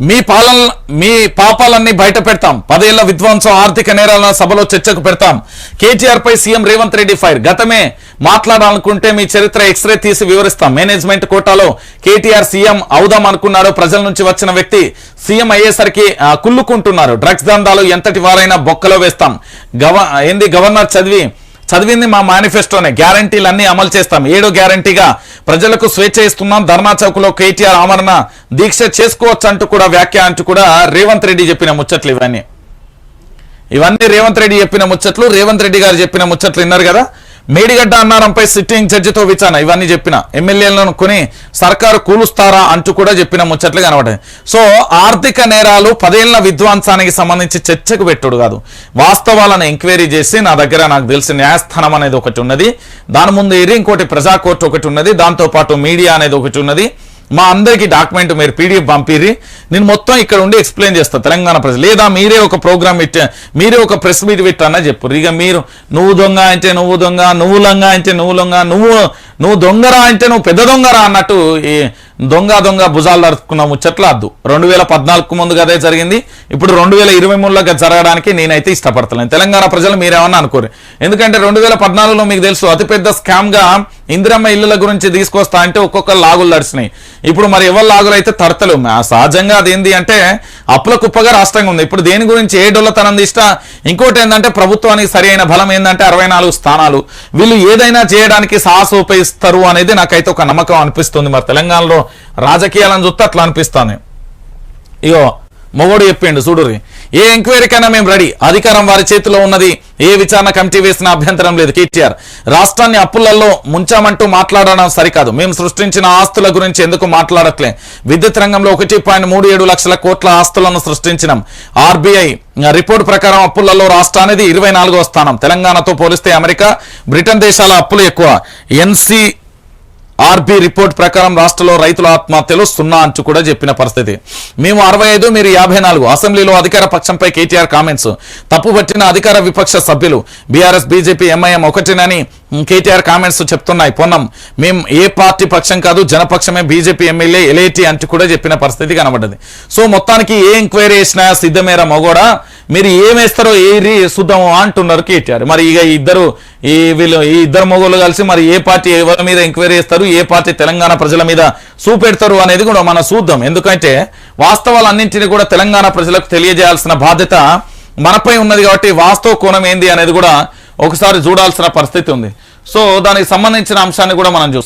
మీ పాలన మీ పాపాలన్నీ బయట పెడతాం. పదేళ్ళ విధ్వంసం ఆర్థిక నేరాల సభలో చర్చకు పెడతాం. కేటీఆర్ పై సీఎం రేవంత్ రెడ్డి ఫైర్. గతమే మాట్లాడాలనుకుంటే మీ చరిత్ర ఎక్స్రే తీసి వివరిస్తాం. మేనేజ్మెంట్ కోటాలో కేటీఆర్ సీఎం అవుదాం అనుకున్నాడు ప్రజల నుంచి వచ్చిన వ్యక్తి సీఎం అయ్యేసరికి కుళ్ళుకుంటున్నారు. డ్రగ్స్ దందాలు ఎంతటి వారైనా బొక్కలో వేస్తాం. గవ ఏంది? గవర్నర్ చదివి చదివింది మా మేనిఫెస్టోనే. గ్యారంటీలు అన్ని అమలు చేస్తాం. ఏడో గ్యారంటీగా ప్రజలకు స్వేచ్ఛ ఇస్తున్నాం. ధర్నా చౌక్లో కేటీఆర్ ఆమరణ దీక్ష చేసుకోవచ్చు అంటూ కూడా వ్యాఖ్య అంటూ కూడా రేవంత్ రెడ్డి చెప్పిన ముచ్చట్లు ఇవన్నీ. ఇవన్నీ రేవంత్ రెడ్డి చెప్పిన ముచ్చట్లు రేవంత్ రెడ్డి గారు చెప్పిన ముచ్చట్లు విన్నారు కదా? మేడిగడ్డ అన్నారంపై సిట్టింగ్ జడ్జితో విచారణ. ఇవన్నీ చెప్పిన ఎమ్మెల్యేలను కొని సర్కారు కూలుస్తారా అంటూ కూడా చెప్పిన ముచ్చట్లు కనబడే సో ఆర్థిక నేరాలు పదేళ్ళ విధ్వంసానికి సంబంధించి చర్చకు పెట్టుడు కాదు. వాస్తవాలను ఎంక్వైరీ చేసి నా దగ్గర నాకు తెలిసిన న్యాయస్థానం అనేది ఒకటి ఉన్నది. దాని ముందు ఏరి ఇంకోటి ప్రజాకోర్టు ఒకటి ఉన్నది. దాంతోపాటు మీడియా అనేది ఒకటి ఉన్నది. మా అందరికీ డాక్యుమెంట్ మీరు పీడిఎఫ్ పంపిరి నేను మొత్తం ఇక్కడ ఉండి ఎక్స్ప్లెయిన్ చేస్తాను తెలంగాణ ప్రజలు. లేదా మీరే ఒక ప్రోగ్రామ్ ఇట్ట మీరే ఒక ప్రెస్ మీట్ పెట్టన్నా చెప్పు ఇక మీరు నువ్వు దొంగ అంటే నువ్వు దొంగ నువ్వు లంగ అంటే నువ్వు లొంగ నువ్వు నువ్వు దొంగరా అంటే నువ్వు పెద్ద దొంగరా అన్నట్టు దొంగ దొంగ భుజాలు దరుచుకున్న ముచ్చట్లు రెండు వేల పద్నాలుగు ముందు అదే జరిగింది. ఇప్పుడు రెండు వేల ఇరవై మూడులో జరగడానికి నేనైతే ఇష్టపడతలేను. తెలంగాణ ప్రజలు మీరేమన్నా అనుకోరు. ఎందుకంటే రెండు వేల పద్నాలుగులో మీకు తెలుసు అతిపెద్ద స్కామ్గా ఇందిరమ్మ ఇల్లుల గురించి తీసుకొస్తా అంటే ఒక్కొక్క లాగులు నడిచినాయి. ఇప్పుడు మరి ఎవరు లాగులు అయితే తడతలేవు సహజంగా అదేంది అంటే అప్పుల కుప్పగా రాష్ట్రంగా ఉంది. ఇప్పుడు దేని గురించి ఏ డొల్లతనం ఇష్ట ఇంకోటి ఏంటంటే ప్రభుత్వానికి సరైన బలం ఏంటంటే అరవై నాలుగు స్థానాలు. వీళ్ళు ఏదైనా చేయడానికి సాహసోపయిస్తారు అనేది నాకైతే ఒక నమ్మకం అనిపిస్తుంది. మరి తెలంగాణలో రాజకీయాలను చూస్తే అట్లా అనిపిస్తాను. ఇగో మొగోడు చెప్పిండు చూడుర్రి. ఏ ఎంక్వైరీకైనా మేము రెడీ. అధికారం వారి చేతిలో ఉన్నది. ఏ విచారణ కమిటీ వేసిన అభ్యంతరం లేదు. కేటీఆర్ రాష్ట్రాన్ని అప్పులలో ముంచామంటూ మాట్లాడడం సరికాదు. మేము సృష్టించిన ఆస్తుల గురించి ఎందుకు మాట్లాడట్లే? విద్యుత్ రంగంలో ఒకటి పాయింట్ మూడు ఏడు లక్షల కోట్ల ఆస్తులను సృష్టించినాం. ఆర్బీఐ రిపోర్ట్ ప్రకారం అప్పులలో రాష్ట్ర అనేది ఇరవై నాలుగో స్థానం. తెలంగాణతో పోలిస్తే అమెరికా బ్రిటన్ దేశాల అప్పులు ఎక్కువ. ఎన్సీ ఆర్బీ రిపోర్ట్ ప్రకారం రాష్ట్రంలో రైతుల ఆత్మహత్యలు సున్నా అంచు కూడా చెప్పిన పరిస్థితి. మేము అరవై ఐదు మీరు యాభై నాలుగు. అసెంబ్లీలో అధికార పక్షంపై కేటీఆర్ కామెంట్స్. తప్పుపట్టిన అధికార విపక్ష సభ్యులు బీఆర్ఎస్ బీజేపీ ఎంఐఎం ఒకటినని కేటీఆర్ కామెంట్స్ చెప్తున్నాయి. పొన్నం. మేము ఏ పార్టీ పక్షం కాదు జనపక్షమే బీజేపీ ఎమ్మెల్యే ఎలేటి అంటూ కూడా చెప్పిన పరిస్థితి కనబడ్డది. సో మొత్తానికి ఏ ఎంక్వైరీ వేసినా సిద్ధమేర మగోడా మీరు ఏమేస్తారో ఏరి చూద్దాము అంటున్నారు కేటీఆర్. మరి ఇక ఇద్దరు ఈ వీళ్ళు ఈ ఇద్దరు మొగోళ్ళు కలిసి మరి ఏ పార్టీ ఎవరి మీద ఎంక్వైరీ చేస్తారు ఏ పార్టీ తెలంగాణ ప్రజల మీద చూపెడతారు అనేది కూడా మనం చూద్దాం. ఎందుకంటే వాస్తవాలన్నింటినీ కూడా తెలంగాణ ప్రజలకు తెలియజేయాల్సిన బాధ్యత మనపై ఉన్నది కాబట్టి వాస్తవ కోణం ఏంది అనేది కూడా ఒకసారి చూడాల్సిన పరిస్థితి ఉంది. సో దానికి సంబంధించిన అంశాన్ని కూడా మనం చూస్తాం.